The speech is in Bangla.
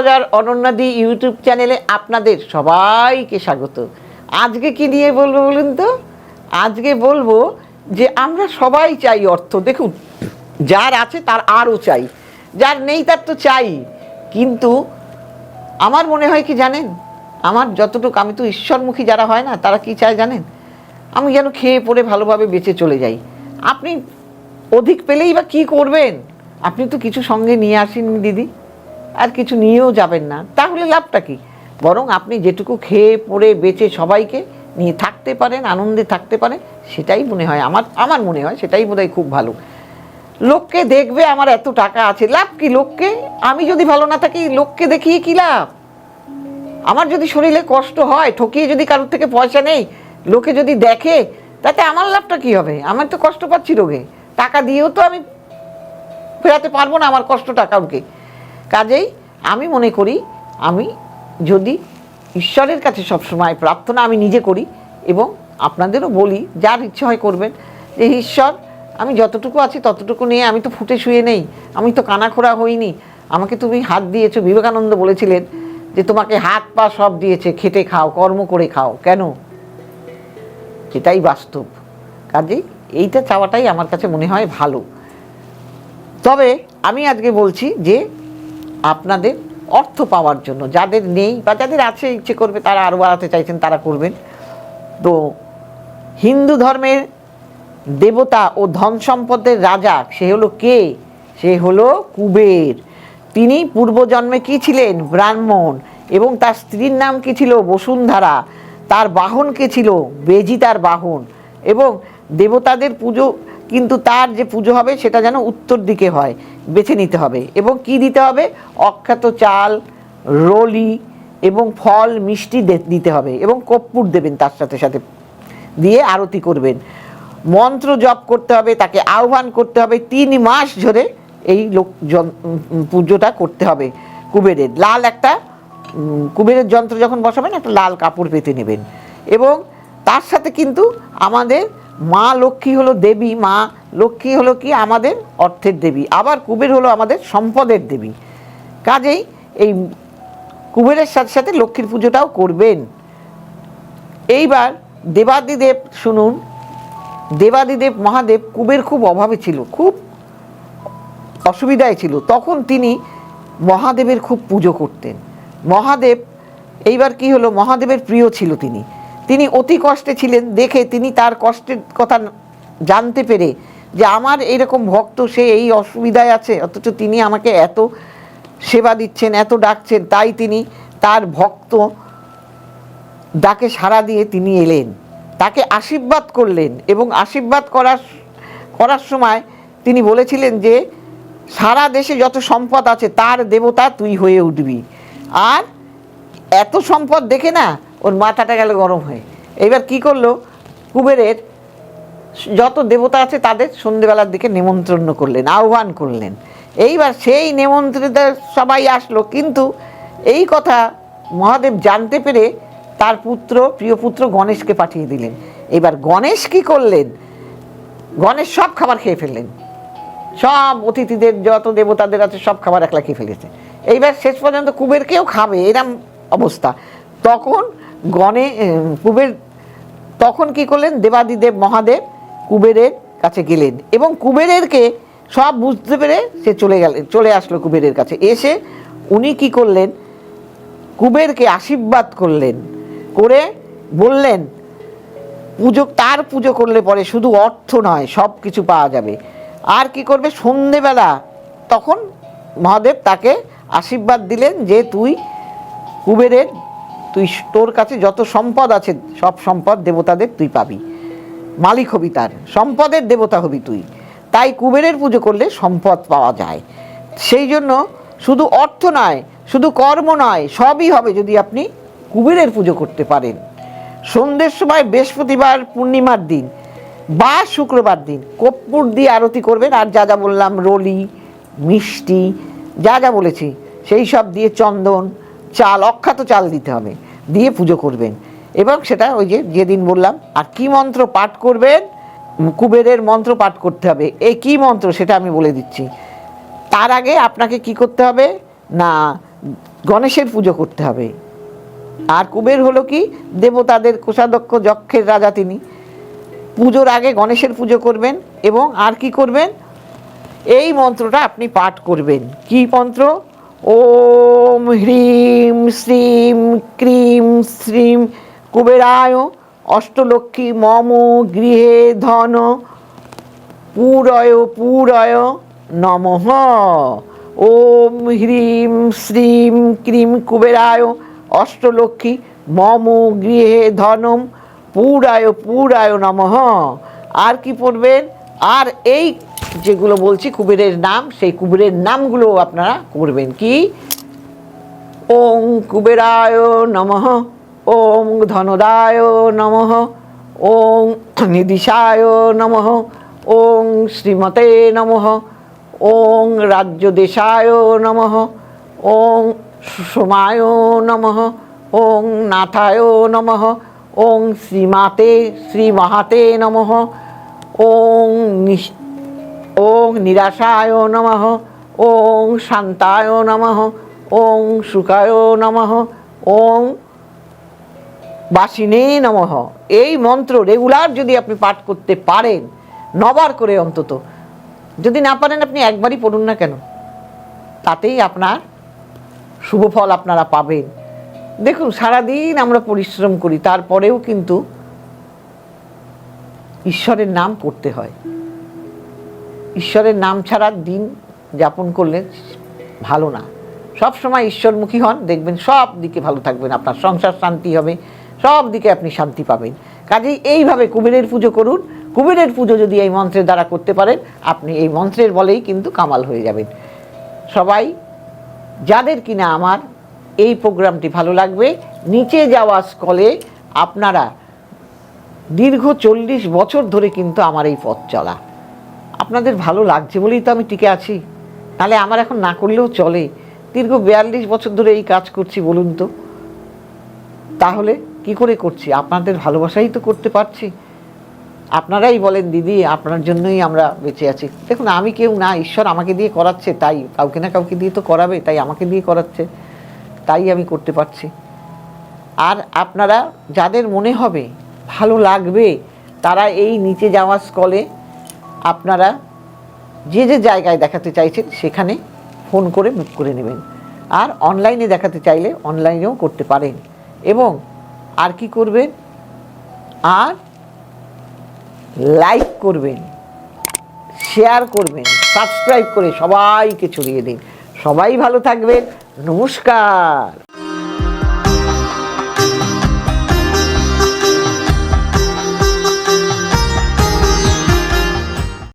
অ্যাস্ট্রোলজার অনন্যাদি ইউটিউব চ্যানেলে আপনাদের সবাইকে স্বাগত। আজকে কি নিয়ে বলব বলুন তো? আজকে বলব যে আমরা সবাই চাই অর্থ। দেখুন, যার আছে তার আরও চাই, যার নেই তার তো চাই। কিন্তু আমার মনে হয় কি জানেন? আমার যতটুকু, আমি তো ঈশ্বরমুখী যারা হয় না, তারা কি চায় জানেন? আমি যেন খেয়ে পড়ে ভালোভাবে বেঁচে চলে যাই। আপনি অধিক পেলেই বা কি করবেন? আপনি তো কিছু সঙ্গে নিয়ে আসেন দিদি। আর কিছু নিয়েও যাবেন না। তাহলে লাভটা কি? বরং আপনি যেটুকু খেয়ে, পড়ে, বেঁচে সবাইকে নিয়ে থাকতে পারেন, আনন্দে থাকতে পারেন, সেটাই মনে হয় আমার আমার মনে হয়, সেটাই বোধহয় খুব ভালো। লোককে দেখবে আমার এত টাকা আছে, লাভ কি লোককে? আমি যদি ভালো না থাকি, লোককে দেখিয়ে কি লাভ? আমার যদি শরীরে কষ্ট হয়, ঠকিয়ে যদি কারোর থেকে পয়সা নেই, লোকে যদি দেখে, তাতে আমার লাভটা কি হবে? আমার তো কষ্ট পাচ্ছি রোগে। টাকা দিয়েও তো আমি ফেরাতে পারব না আমার কষ্টটা কাউকে। কাজেই আমি মনে করি, আমি যদি ঈশ্বরের কাছে সবসময় প্রার্থনা আমি নিজে করি এবং আপনাদেরও বলি, যার ইচ্ছে হয় করবেন, যে ঈশ্বর, আমি যতটুকু আছি ততটুকু নিয়ে আমি তো ফুটে শুয়ে নেই, আমি তো কানাখোড়া হইনি। আমাকে তুমি হাত দিয়েছ, বিবেকানন্দ বলেছিলেন যে তোমাকে হাত পা সব দিয়েছে, খেটে খাও, কর্ম করে খাও। কেন? এটাই বাস্তব। কাজেই এইটা চাওয়াটাই আমার কাছে মনে হয় ভালো। তবে আমি আজকে বলছি যে আপনাদের অর্থ পাওয়ার জন্য, যাদের নেই বা যাদের আছে, ইচ্ছে করবে তারা আরও বাড়াতে চাইছেন, তারা করবেন। তো হিন্দু ধর্মের দেবতা ও ধন সম্পদের রাজা, সে হলো কে? সে হলো কুবের। তিনি পূর্বজন্মে কি ছিলেন? ব্রাহ্মণ। এবং তার স্ত্রীর নাম কি ছিল? বসুন্ধরা। তার বাহন কে ছিল? বেজি তার বাহন। এবং দেবতাদের পুজো কিন্তু তার যে পুজো হবে সেটা যেন উত্তর দিকে হয়, বেছে নিতে হবে। এবং কি দিতে হবে? অখ্যাত চাল, রলি এবং ফল, মিষ্টি দিতে হবে এবং কর্পূর দেবেন তার সাথে সাথে দিয়ে আরতি করবেন। মন্ত্র জপ করতে হবে, তাকে আহ্বান করতে হবে, তিন মাস ধরে এই লোক পুজোটা করতে হবে কুবেরের। লাল একটা কুবেরের যন্ত্র যখন বসাবেন, একটা লাল কাপড় পেতে নেবেন। এবং তার সাথে কিন্তু আমাদের মা লক্ষ্মী হলো দেবী, মা লক্ষ্মী হলো কি আমাদের অর্থের দেবী, আবার কুবের হলো আমাদের সম্পদের দেবী। কাজেই এই কুবেরের সাথে সাথে লক্ষ্মীর পুজোটাও করবেন। এইবার দেবাদিদেব শুনুন, দেবাদিদেব মহাদেব কুবের খুব অভাবে ছিল, খুব অসুবিধায় ছিল। তখন তিনি মহাদেবের খুব পুজো করতেন। মহাদেব, এইবার কি হলো? মহাদেবের প্রিয় ছিল তিনি। তিনি অতি কষ্টে ছিলেন দেখে তিনি তার কষ্টের কথা জানতে পেরে যে আমার এরকম ভক্ত, সে এই অসুবিধায় আছে, অথচ তিনি আমাকে এত সেবা দিচ্ছেন, এত ডাকছেন, তাই তিনি তার ভক্ত ডাকে সাড়া দিয়ে তিনি এলেন। তাকে আশীর্বাদ করলেন এবং আশীর্বাদ করার করার সময় তিনি বলেছিলেন যে, সারা দেশে যত সম্পদ আছে, তার দেবতা তুই হয়ে উঠবি। আর এত সম্পদ দেখে না ওর মাথাটা গেল গরম হয়ে। এবার কি করল? কুবেরের যত দেবতা আছে তাদের সন্ধেবেলার দিকে নেমন্ত্রণ করলেন, আহ্বান করলেন। এইবার সেই নেমন্ত্রিত সবাই আসলো, কিন্তু এই কথা মহাদেব জানতে পেরে তার পুত্র, প্রিয় পুত্র গণেশকে পাঠিয়ে দিলেন। এবার গণেশ কি করলেন? গণেশ সব খাবার খেয়ে ফেললেন। সব অতিথিদের, যত দেবতাদের আছে সব খাবার একলা খেয়ে ফেলেছে। এইবার শেষ পর্যন্ত কুবেরকেও খাবে, এরম অবস্থা। তখন গণে কুবের, তখন কি করলেন? দেবাদিদেব মহাদেব কুবেরের কাছে গেলেন এবং কুবেরেরকে সব বুঝতে পেরে সে চলে গেলেন চলে আসলো কুবেরের কাছে। এসে উনি কি করলেন? কুবেরকে আশীর্বাদ করলেন, করে বললেন, পুজো, তার পুজো করলে পরে শুধু অর্থ নয়, সব কিছু পাওয়া যাবে। আর কি করবে? সন্ধেবেলা তখন মহাদেব তাকে আশীর্বাদ দিলেন যে তুই কুবেরের তুই তোর কাছে যত সম্পদ আছে, সব সম্পদ দেবতাদের তুই পাবি। মালিক হবি তার, সম্পদের দেবতা হবি তুই। তাই কুবেরের পুজো করলে সম্পদ পাওয়া যায়। সেই জন্য শুধু অর্থ নয়, শুধু কর্ম নয়, সবই হবে যদি আপনি কুবেরের পুজো করতে পারেন। সন্ধ্যের সময় বৃহস্পতিবার পূর্ণিমার দিন, বা শুক্রবার দিন, কর্পূর দিয়ে আরতি করবেন, আর যা যা বললাম, রলি, মিষ্টি, যা যা বলেছি, সেই সব দিয়ে চন্দন চাল, অখ্যাত চাল দিতে হবে, দিয়ে পুজো করবেন। এবং সেটা ওই যে যেদিন বললাম, আর কি মন্ত্র পাঠ করবেন? কুবেরের মন্ত্র পাঠ করতে হবে। এই কি মন্ত্র সেটা আমি বলে দিচ্ছি। তার আগে আপনাকে কি করতে হবে? না, গণেশের পুজো করতে হবে। আর কুবের হলো কি? দেবতাদের কোষাধ্যক্ষ যক্ষের রাজা তিনি। পুজোর আগে গণেশের পুজো করবেন এবং আর কি করবেন? এই মন্ত্রটা আপনি পাঠ করবেন। কি মন্ত্র? ওম হ্রিম শ্রীম ক্রিম শ্রীম কুবেরায় অষ্টলক্ষ্মী মম গৃহে ধন পুরয় পুরয় নমঃ। ওম হ্রিম শ্রীম ক্রিম কুবেরায় অষ্টলক্ষ্মী মম গৃহে ধনম পুরায় পুরায় নমঃ। আর কি পড়বেন? আর এই যেগুলো বলছি, কুবেরের নাম, সেই কুবেরের নামগুলো আপনারা করবেন। কি? ওং কুবেরায় নমঃ, ওং ধনদায় নমঃ, ওং নিদিশায় নমঃ, ওং শ্রীমতে নমঃ, ওং রাজ্যদেশায় নমঃ, ওং সুষমায় নমঃ, ওং নাথায় নমঃ, ওং শ্রীমাতে, শ্রীমহাতে নমঃ, ওং নিশ ওং নিরাশায় নমঃ। ওং শান্তায় নমঃ। ওং সুখায় নমঃ। ওং বাসিনে নমঃ। এই মন্ত্র রেগুলার যদি আপনি পাঠ করতে পারেন, নবার করে অন্তত। যদি না পারেন, আপনি একবারই পড়ুন না কেন? তাতেই আপনার শুভ ফল আপনারা পাবেন। দেখুন, সারাদিন আমরা পরিশ্রম করি, তারপরেও কিন্তু ঈশ্বরের নাম করতে হয়। ঈশ্বরের নাম ছাড়া দিন যাপন করলে ভালো না। সব সময় ঈশ্বরমুখী হন, দেখবেন সব দিকে ভালো থাকবেন, আপনার সংসার শান্তি হবে, সব দিকে আপনি শান্তি পাবেন। কাজেই এইভাবে কুবেরের পুজো করুন। কুবেরের পুজো যদি এই মন্ত্রের দ্বারা করতে পারেন, আপনি এই মন্ত্রের বলেই কিন্তু কামাল হয়ে যাবেন। সবাই, যাদের কিনা আমার এই প্রোগ্রামটি ভালো লাগবে, নিচে যাওয়া স্কলে আপনারা দীর্ঘ চল্লিশ বছর ধরে কিন্তু আমার এই পথ চলা। আপনাদের ভালো লাগছে বলেই তো আমি টিকে আছি। তাহলে আমার এখন না করলেও চলে। দীর্ঘ বিয়াল্লিশ বছর ধরে এই কাজ করছি বলুন তো। তাহলে কি করে করছি? আপনাদের ভালোবাসাই তো করতে পারছি। আপনারাই বলেন, দিদি, আপনার জন্যই আমরা বেঁচে আছি। দেখুন, আমি কেউ না, ঈশ্বর আমাকে দিয়ে করাচ্ছে, তাই কাউকে না কাউকে দিয়ে তো করাবে, তাই আমাকে দিয়ে করাচ্ছে, তাই আমি করতে পারছি। আর আপনারা যাদের মনে হবে, ভালো লাগবে, তারা এই নিচে যাওয়া স্কলে আপনারা যে যে জায়গায় দেখাতে চাইছেন, সেখানে ফোন করে বুক করে নেবেন। আর অনলাইনে দেখাতে চাইলে অনলাইনেও করতে পারেন। এবং আর কি করবেন? আর লাইক করবেন, শেয়ার করবেন, সাবস্ক্রাইব করে সবাইকে ছড়িয়ে দিন। সবাই ভালো থাকবেন। নমস্কার।